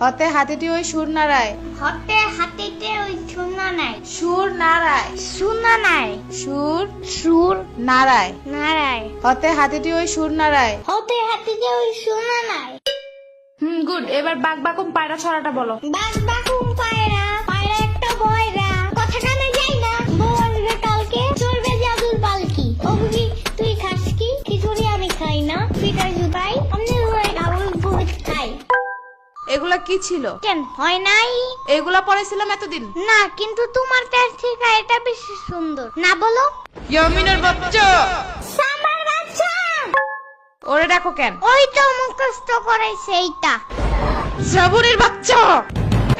হতে হাতিটি ওই সুর নাড়ায় হতে হাতিতে ওই শূন্য নাই সুর নাড়ায় শূন্য নাই সুর সুর নাড়ায় নারায়। হতে হাতিটি ওই সুর নাড়ায় হতে হাতিতে ওই শূন্য নাই হুম গুড। এবার বাক বাকুম পায়রা ছড়াটা বলো। বাস বাকুম পায়রা পায়রা একটা বয়রা। কথা কানে যাই না। বউ আসবে কালকে চলবে জাদুর পালকি। ও বুঝি তুই খাস কি? খিচুড়ি আমি খাই না। পিঠার জুতাই এগুলা কি ছিল? কেন? হয় নাই। এগুলা পড়েছিলাম এতদিন। না কিন্তু তোমার কাছ থেকে এটা বেশি সুন্দর। না বলো। ইয়ামিনের বাচ্চা! সামার বাচ্চা! ওরে দেখো কেন। ওই তো মুখস্থ করে সেইটা শ্রাবণের বাচ্চা!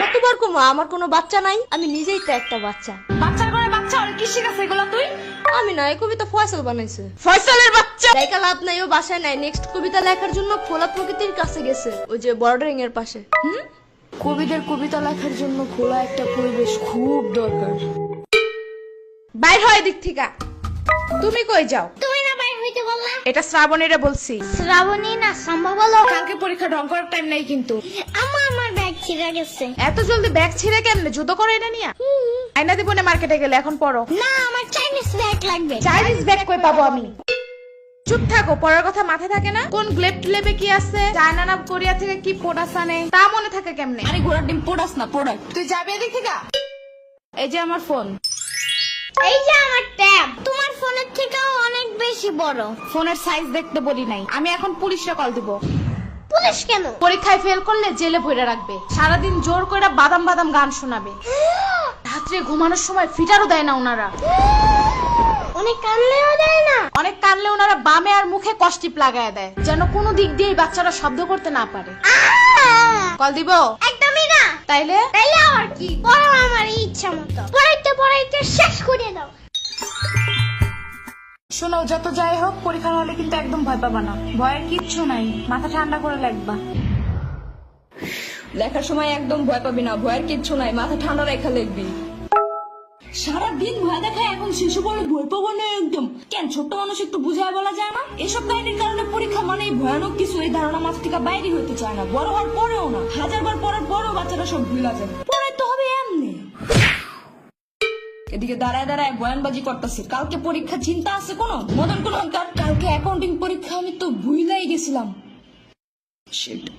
কতবার কমা আমার কোনো বাচ্চা নাই? আমি নিজেই তো একটা বাচ্চা। বাচ্চার করে বাচ্চা আর কি শিখাছে এগুলা তুই? আমি না এই কবিতা ফয়সাল বানাইছে। ফয়সালের বাচ্চা! লেখা লাভ নাই ও বাসায় নাই। নেক্সট কবিতা লেখার জন্য খোলা প্রকৃতির কাছে গেছে ওই যে বর্ডারিং এর পাশে। হুম? কবিদের কবিতা লেখার জন্য খোলা একটা পরিবেশ খুব দরকার। বাইর হয় দিক থেকে। তুমি কই যাও? তুমি না বাইর হইতে বললা? এটা শ্রাবণীরে বলছি। শ্রাবণী না সম্ভব হলো? কালকে পরীক্ষা ঢং করার টাইম নাই কিন্তু। আমার আমার ব্যাগ ছিঁড়ে গেছে। এত জলদি ব্যাগ ছিঁড়ে কেমনে? জুতো করে এটা নিয়া। আয়না দিব না মার্কেটে গেলে এখন পড়ো। না আমার চাইনিজ ব্যাগ লাগবে। চাইনিজ ব্যাগ কই পাবো আমি? চুপ থাকো পড়ার কথা মাথায় থাকে না? কোন গ্লেপ টেলেপে কি আছে? চায়না না কোরিয়া থেকে কি প্রোডাক্ট আনে? তা মনে থাকে কেমনে? আরে ঘোড়ার ডিম পোড়াস না প্রোডাক্ট তুই যাবি এদিক থেকে? এই যে আমার ফোন এই যে আমার ট্যাব তোমার ফোনের থেকেও অনেক বেশি বড়। ফোনের সাইজ দেখতে বলি নাই। আমি এখন পুলিশে কল দিব। পুলিশ কেন? পরীক্ষায় ফেল করলে জেলে ভরে রাখবে। সারাদিন জোর করে বাদাম বাদাম গান শোনাবে। রাত্রে ঘুমানোর সময় ফিটারও দেয় না ওনারা। অনেক কানলেও দেয় না। অনেক কানলে ওনারা বামে আর মুখে কষ্টিপ লাগায় দেয় যেন কোনো দিক দিয়ে বাচ্চারা শব্দ করতে না পারে। কল দিব? একদমই না। তাইলে? তাইলে আর কি? পড়ো আমার ইচ্ছা মতো। পড়াইতে পড়াইতে শোনো যত যাই হোক পরীক্ষার হলে কিন্তু একদম ভয় পাবা না। ভয়ের কিচ্ছু নাই মাথা ঠান্ডা করে লাগবা লেখার সময় একদম ভয় পাবি না ভয়ের কিচ্ছু নাই মাথা ঠান্ডা রেখা লিখবি। সারাদিন ভয় দেখায় এখন শিশু বলে ভয় পাবো না একদম। কেন ছোট্ট মানুষ একটু বুঝায় বলা যায় না? এসব কাহিনীর কারণে পরীক্ষা মানে ভয়ানক কিছু এই ধারণা মাথা থেকে বাইরে হইতে চায় না। বড় হওয়ার পরেও না হাজার বার পরের পরেও বাচ্চারা সব ভুলা যায়। এদিকে দাঁড়ায় দাঁড়ায় বয়ানবাজি করতেছি। কালকে পরীক্ষা চিন্তা আছে কোনো? মদন কোন কালকে অ্যাকাউন্টিং পরীক্ষা আমি তো ভুলেই গেছিলাম। Shit.